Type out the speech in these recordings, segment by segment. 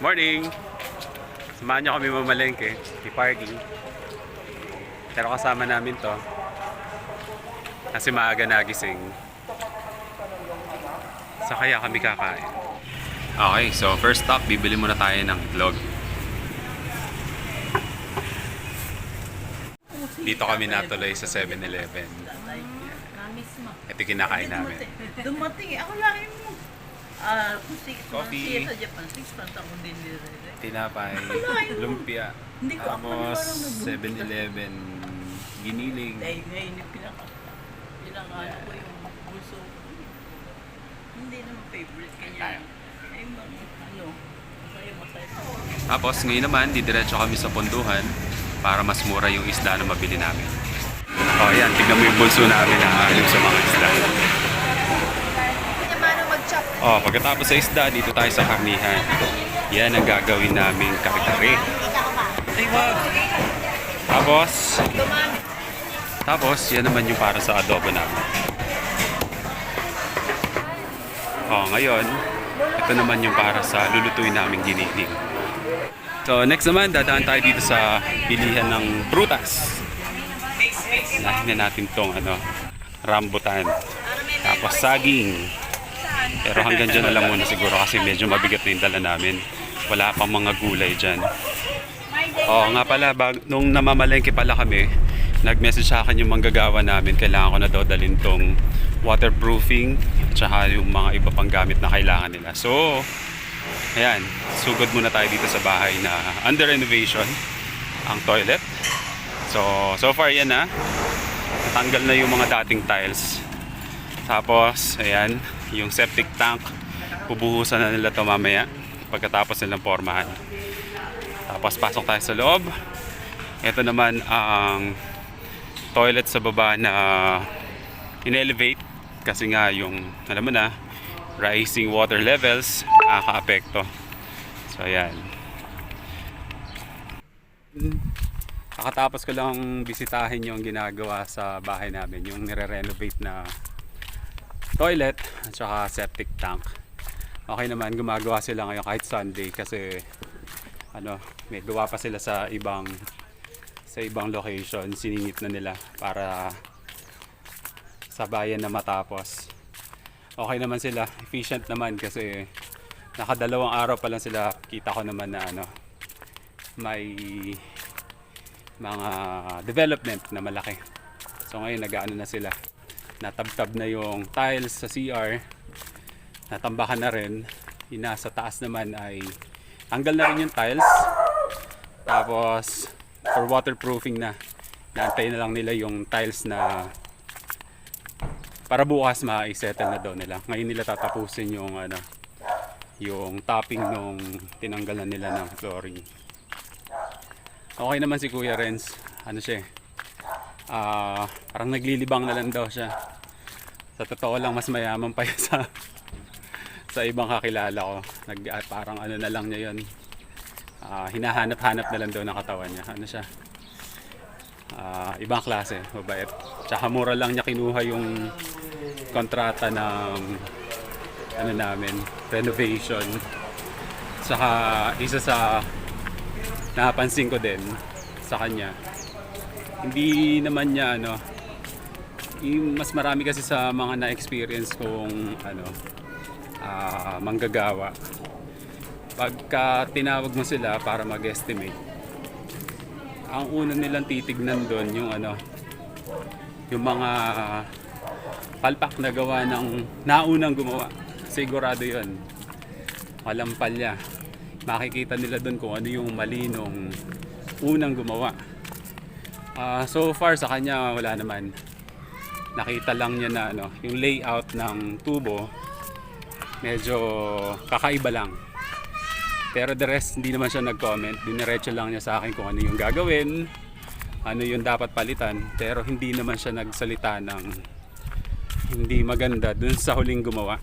Morning! Samahan niyo kami mamalengke. May parking. Pero kasama namin to. Kasi maaga nagising. Sa kaya kami kakain. Okay, so first stop, bibili muna tayo ng itlog. Dito kami natuloy sa 7-Eleven. Kamis mo. Ito yung kinakain namin. Dumating, ako lang yung ah, six Coffee. siya sa Japan, six months ako din dire. Tinapay, lumpia, Hindi ko ako tapos parang 7-Eleven, giniling. Dahil ngayon yung pinaka, pinakaano ko yung gusto. Hindi naman favorite kanya. Ay, mga, ano, masaya masaya. Tapos ngayon naman, didiretso kami sa ponduhan para mas mura yung isda na mabili namin. O oh, yan, tignan mo yung bulso namin na alim sa mga isda. Oh, pagkatapos sa isda, dito tayo sa karnihan. Yan ang gagawin naming kare-kare. Tapos, tapos yan naman yung para sa adobo namin. Oh, ngayon, ito naman yung para sa lulutuin naming giniling. So, next naman, dadaan tayo dito sa bilihan ng prutas. Nahin na natin tong ano, rambutan. Tapos saging. Pero hanggang dyan na lang muna siguro kasi medyo mabigat na yung dala namin. Wala pang mga gulay dyan. Oo nga pala, bag, nung namamalengke pala kami, nag-message sa akin yung manggagawa namin. Kailangan ko na daw dalhin tong waterproofing tsaka yung mga iba pang gamit na kailangan nila. So, ayan, sugod muna tayo dito sa bahay na under renovation ang toilet. So, so far yan na. Natanggal na yung mga dating tiles. Tapos, ayan, yung septic tank. Pubuhusan na nila to mamaya pagkatapos nilang pormahan. Tapos pasok tayo sa loob. Ito naman ang toilet sa baba na in-elevate kasi nga yung, alam mo na, rising water levels nakaka-apekto. So, ayan. Kakatapos ko lang bisitahin yung ginagawa sa bahay namin, yung nire-renovate na toilet at saka septic tank. Okay naman, gumagawa sila ngayon kahit Sunday kasi ano, may gawa pa sila sa ibang sa ibang location, siningit na nila para sa bayan na matapos. Okay naman sila, efficient naman kasi nakadalawang araw pa lang sila kita ko naman na ano may mga development na malaki. So ngayon nag-ano na sila. Natabtab na yung tiles sa CR. Natambakan na rin. Yung nasa taas naman ay tanggal na rin yung tiles. Tapos for waterproofing na. Naantay na lang nila yung tiles na para bukas ma-settle na daw nila. Ngayon nila tatapusin yung ano yung topping nung tinanggal na nila ng flooring. Okay naman si Kuya Renz. Ano siya Ah, parang naglilibang na lang daw siya. Sa totoo lang mas mayaman pa yun sa sa ibang kakilala ko. Nag ah, parang ano na lang niya 'yon. Ah, hinahanap-hanap na lang daw ng katawan niya. Ano siya? Ah, ibang klase, mabait. Tsaka mura lang niya kinuha yung kontrata ng ano namin, renovation. Saka isa sa napansin ko din sa kanya, hindi naman niya ano, mas marami kasi sa mga na-experience kong ano, ah, manggagawa. Pagka tinawag mo sila para mag-estimate, ang una nilang titignan doon yung ano, yung mga palpak na gawa ng naunang gumawa. Sigurado yon Walang palya. Makikita nila doon kung ano yung mali nung unang gumawa. Ah, so far sa kanya wala naman. Nakita lang niya na ano, yung layout ng tubo medyo kakaiba lang. Pero the rest hindi naman siya nag-comment. Diniretso lang niya sa akin kung ano yung gagawin, ano yung dapat palitan, pero hindi naman siya nagsalita ng hindi maganda dun sa huling gumawa.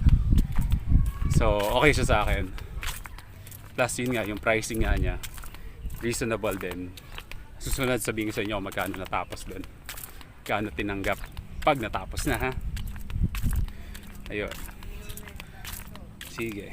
So, okay siya sa akin. Plus yun nga, yung pricing nga niya, reasonable din. Susunod sabihin ko sa inyo magkano natapos dun. Magkano tinanggap pag natapos na ha. Ayun. Sige.